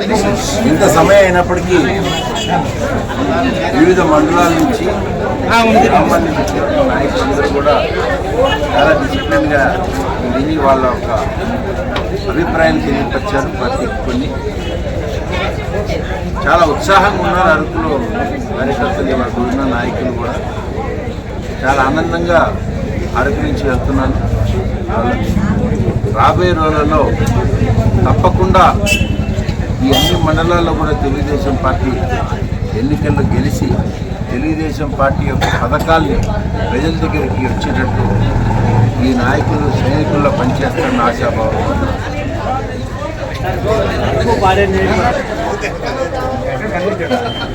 ఇంత సమయం అయినప్పటికీ వివిధ మండలాల నుంచి వచ్చిన నాయకులందరూ కూడా చాలా డిసిప్లిన్గా విని వాళ్ళ ఒక అభిప్రాయాన్ని తెలియపరిచారు ప్రతి కొన్ని చాలా ఉత్సాహంగా ఉన్నారు అరకులో కార్యకర్తలు వాళ్ళ ఉన్న నాయకులు కూడా. చాలా ఆనందంగా అరకు నుంచి వెళ్తున్నాను. రాబోయే రోజులలో తప్పకుండా మండలాల్లో కూడా తెలుగుదేశం పార్టీ ఎన్నికల్లో గెలిచి తెలుగుదేశం పార్టీ యొక్క పథకాల్ని ప్రజల దగ్గరికి వచ్చేటట్టు ఈ నాయకులు సైనికుల్లో పనిచేస్తారన్న ఆశాభావం.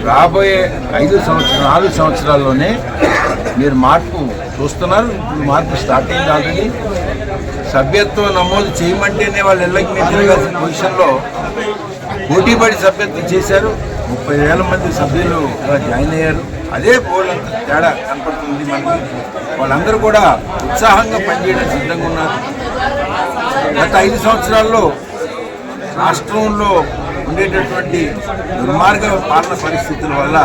రాబోయే ఐదు సంవత్సరాలు నాలుగు సంవత్సరాల్లోనే మీరు మార్పు చూస్తున్నారు. మార్పు స్టార్ట్ అయింది ఆల్రెడీ. సభ్యత్వం నమోదు చేయమంటేనే వాళ్ళు ఇళ్ళకి మీరు తిరగాల్సిన పొజిషన్లో పోటీపడి సభ్యత్వం చేశారు. ముప్పై వేల మంది సభ్యులు జాయిన్ అయ్యారు. అదే పోల తేడా కనపడుతుంది మనకి. వాళ్ళందరూ కూడా ఉత్సాహంగా పనిచేయడం సిద్ధంగా ఉన్నారు. గత ఐదు సంవత్సరాల్లో రాష్ట్రంలో ఉండేటటువంటి దుర్మార్గ పాలన పరిస్థితుల వల్ల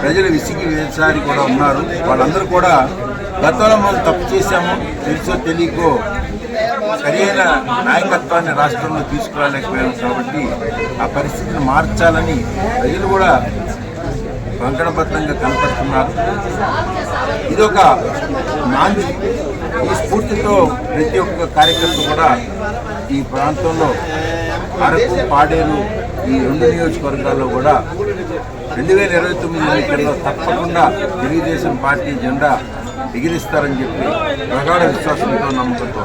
ప్రజలు విసిగి వేసారి కూడా ఉన్నారు. వాళ్ళందరూ కూడా గతంలో మనం తప్పు చేశాము తెలుసో తెలియకో సరైన నాయకత్వాన్ని రాష్ట్రంలో తీసుకురాలేకపోయాం కాబట్టి ఆ పరిస్థితిని మార్చాలని ప్రజలు కూడా కంకణబద్ధంగా కనపడుతున్నారు. ఇదొక నాంది. ఈ స్ఫూర్తితో ప్రతి ఒక్క కార్యకర్త కూడా ఈ ప్రాంతంలో అరకు పాడేరు ఈ రెండు నియోజకవర్గాల్లో కూడా రెండు వేల ఇరవై తొమ్మిది ఎన్నికల్లో తప్పకుండా తెలుగుదేశం పార్టీ జెండా ఎగిరిస్తారని చెప్పి ప్రగాఢ విశ్వాసంతో నమ్మకంతో